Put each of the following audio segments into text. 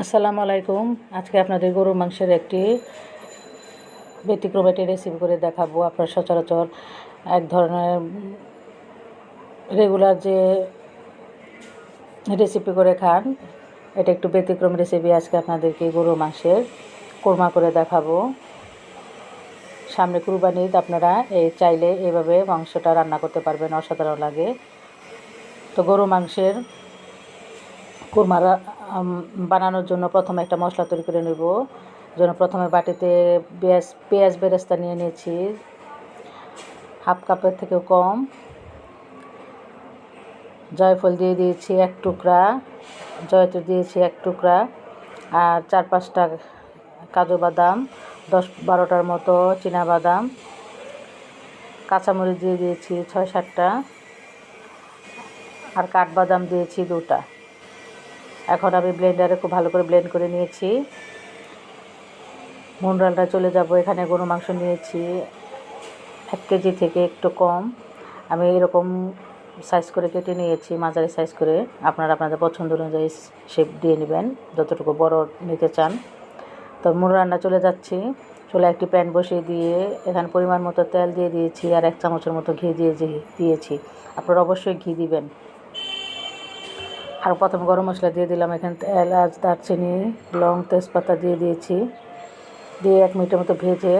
আসসালামু আলাইকুম। আজকে আপনাদের গরুর মাংসের একটি ব্যতিক্রম একটি রেসিপি করে দেখাবো। আপনার সচরাচর এক ধরনের রেগুলার যে রেসিপি করে খান, এটা একটু ব্যতিক্রম রেসিপি আজকে আপনাদেরকে গরু মাংসের কোরমা করে দেখাবো। সামনে কুরবানি আপনারা এই চাইলে এইভাবে মাংসটা রান্না করতে পারবেন, অসাধারণ লাগে। তো গরু মাংসের কোরমা বানানোর জন্য প্রথমে একটা মশলা তৈরি করে নেব। জন্য প্রথমে বাটিতে পেঁয়াজ পেঁয়াজ বেরেস্তা নিয়ে নিয়েছি। হাফ কাপের থেকেও কম। জয়ফল দিয়ে দিয়েছি এক টুকরা। জয়ত্র দিয়েছি এক টুকরা। আর চার পাঁচটা কাজু বাদাম, দশ বারোটার মতো চীনা বাদাম। কাঁচামরিচ দিয়ে দিয়েছি ছয় সাতটা। আর কাঠবাদাম দিয়েছি দুটা। এখন আমি ব্লেন্ডারে খুব ভালো করে ব্লেন্ড করে নিয়েছি। মুনরালটা চলে যাব, এখানে গরু মাংস নিয়েছি। এক কেজি থেকে একটু কম। আমি এরকম সাইজ করে কেটে নিয়েছি, মাঝারি সাইজ করে। আপনারা আপনাদের পছন্দ অনুযায়ী শেপ দিয়ে নেবেন, যতটুকু বড় নিতে চান। তো মুন রান্না চলে যাচ্ছি। চলে একটি প্যান বসিয়ে দিয়ে এখানে পরিমাণ মতো তেল দিয়ে দিয়েছি আর এক চামচের মতো ঘি দিয়ে- দিয়েছি। আপনারা অবশ্যই ঘি দিবেন। আর প্রথমে গরম মশলা দিয়ে দিলাম, এখানে এলাচ, দারচিনি, লং তেজপাতা দিয়ে দিয়েছি। দিয়ে এক মিনিটের মতো ভেজে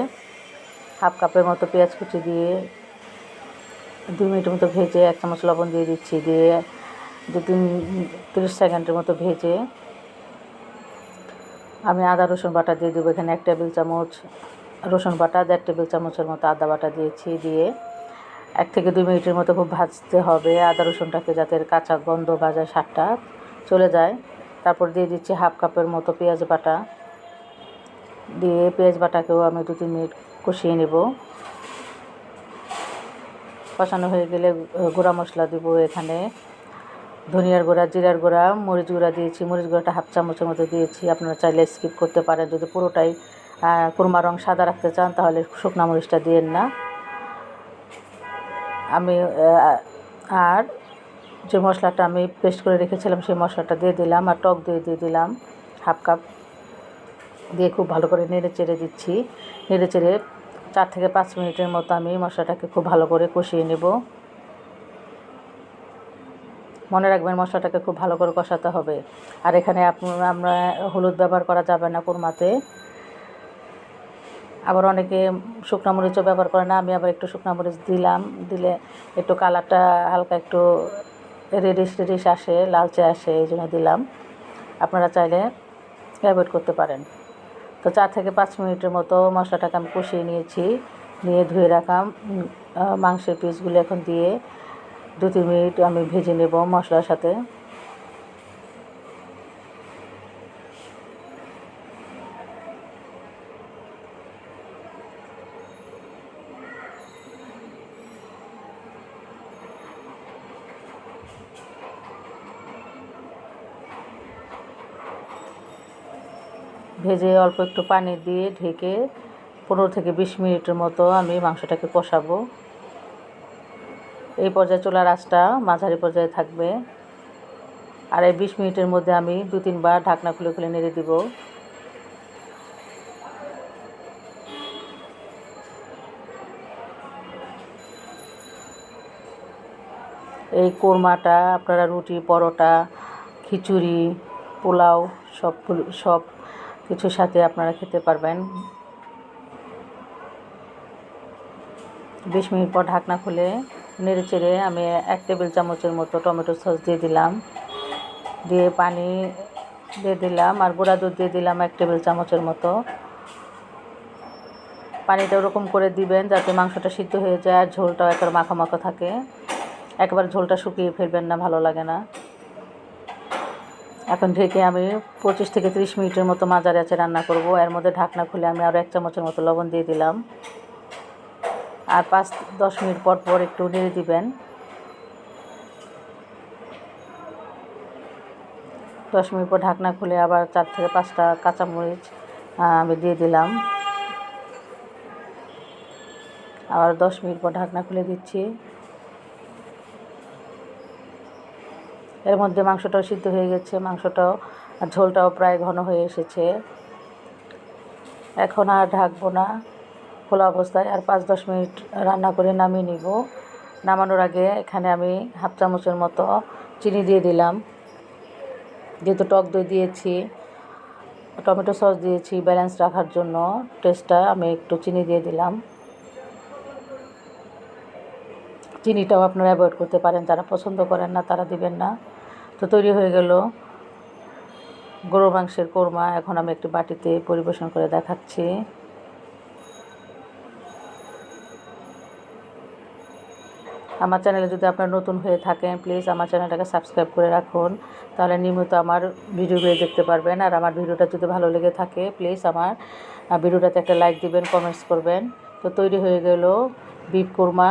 হাফ কাপের মতো পেঁয়াজ কুচি দিয়ে দুই মিনিটের মতো ভেজে এক চামচ লবণ দিয়ে দিচ্ছি। দিয়ে দু তিন, তিরিশ সেকেন্ডের মতো ভেজে আমি আদা, রসুন বাটা দিয়ে দেবো। এখানে এক টেবিল চামচ রসুন বাটা, দেড় টেবিল চামচের মতো আদা বাটা দিয়েছি। দিয়ে এক থেকে দুই মিনিটের মতো খুব ভাজতে হবে। আদা রসুনটাকে যাতে কাঁচা গন্ধ ভাজা সারটা চলে যায়। তারপর দিয়ে দিচ্ছি হাফ কাপের মতো পেঁয়াজ বাটা। দিয়ে পেঁয়াজ বাটাকেও আমি দু তিন মিনিট কষিয়ে নেব। কষানো হয়ে গেলে গুঁড়া মশলা দেবো এখানে। ধনিয়ার গুঁড়া, জিরার গুঁড়া, মরিচ গুঁড়া দিয়েছি। মরিচ গুঁড়াটা হাফ চামচের মতো দিয়েছি। আপনারা চাইলে স্কিপ করতে পারেন। যদি পুরোটাই কুরমা রং সাদা রাখতে চান তাহলে শুকনা মরিচটা দিয়েন না। আমি আর যে মশলাটা আমি পেস্ট করে রেখেছিলাম, সেই মশলাটা দিয়ে দিলাম আর টক দই দিয়ে দিলাম হাফ কাপ দিয়ে খুব ভালো করে নেড়ে চেড়ে দিচ্ছি। নেড়ে চেড়ে চার থেকে পাঁচ মিনিটের মতো আমি মশলাটাকে খুব ভালো করে কষিয়ে নেব। মনে রাখবেন মশলাটাকে খুব ভালো করে কষাতে হবে। আর এখানে আমরা হলুদ ব্যবহার করা যাবে না কোরমাতে। আবার অনেকে শুকনো মরিচও ব্যবহার করে না আমি আবার একটু শুকনো মরিচ দিলাম দিলে একটু কালারটা হালকা একটু রেডিশ রেডিশ আসে লালচে আসে এই জন্য দিলাম। আপনারা চাইলে অ্যাভয়েড করতে পারেন। তো চার থেকে পাঁচ মিনিটের মতো মশলাটাকে আমি কষিয়ে নিয়েছি নিয়ে ধুয়ে রাখা উম, আহ, মাংসের পিসগুলো এখন দিয়ে দু তিন মিনিট আমি ভেজে নেব মশলার সাথে। ভেজে অল্প একটু পানি দিয়ে ঢেকে পনেরো থেকে বিশ মিনিটের মতো আমি মাংসটাকে কষাবো। এই পর্যায়ে চুলার আঁচটা মাঝারি পর্যায়ে থাকবে। আর এই বিশ মিনিটের মধ্যে আমি দু তিনবার ঢাকনা খুলে খুলে নেড়ে দিব। এই কোরমাটা, আপনারা রুটি, পরোটা, খিচুড়ি, পোলাও, সব সব কিছুর সাথে আপনারা খেতে পারবেন। বিশ মিনিট পর ঢাকনা খুলে নেড়ে চেড়ে আমি এক টেবিল চামচের মতো টমেটো সস দিয়ে দিলাম। দিয়ে পানি দিয়ে দিলাম আর গুঁড়া দুধ দিয়ে দিলাম এক টেবিল চামচের মতো। পানিটা ওরকম করে দিবেন যাতে মাংসটা সিদ্ধ হয়ে যায় আর ঝোলটাও একবার মাখা মাখা থাকে। একবার ঝোলটা শুকিয়ে ফেলবেন না, ভালো লাগে না। এখন ঢেকে আমি পঁচিশ থেকে তিরিশ মিনিটের মতো মাঝারি আছে রান্না করব। এর মধ্যে ঢাকনা খুলে আমি আরও এক চামচের মতো লবণ দিয়ে দিলাম। আর পাঁচ, দশ মিনিট পর পর একটু নেড়ে দিবেন। দশ মিনিট পর ঢাকনা খুলে আবার চার থেকে পাঁচটা কাঁচামরিচ আমি দিয়ে দিলাম। আবার দশ মিনিট পর ঢাকনা খুলে দিচ্ছি। এর মধ্যে মাংসটাও সিদ্ধ হয়ে গেছে, মাংসটাও আর ঝোলটাও প্রায় ঘন হয়ে এসেছে। এখন আর ঢাকবো না, খোলা অবস্থায় আর পাঁচ দশ মিনিট রান্না করে নামিয়ে নিব। নামানোর আগে এখানে আমি হাফ চামচের মতো চিনি দিয়ে দিলাম। যেহেতু টক দই দিয়েছি, টমেটো সস দিয়েছি, ব্যালেন্স রাখার জন্য, টেস্টটা আমি একটু চিনি দিয়ে দিলাম। চিনিটাও আপনারা অ্যাভয়েড করতে পারেন। যারা পছন্দ করেন না, তারা দিবেন না। তো তৈরি হয়ে গেল গরু মাংসের কোরমা। এখন আমি একটি বাটিতে পরিবেশন করে দেখাচ্ছি। আমার চ্যানেলে যদি আপনারা নতুন হয়ে থাকেন প্লিজ আমার চ্যানেলটাকে সাবস্ক্রাইব করে রাখুন। তাহলে নিয়মিত আমার ভিডিওগুলো দেখতে পারবেন। আর আমার ভিডিওটা যদি ভালো লেগে থাকে প্লিজ আমার ভিডিওটাতে একটা লাইক দিবেন কমেন্টস করবেন। তো তৈরি হয়ে গেল বিপ কোরমা।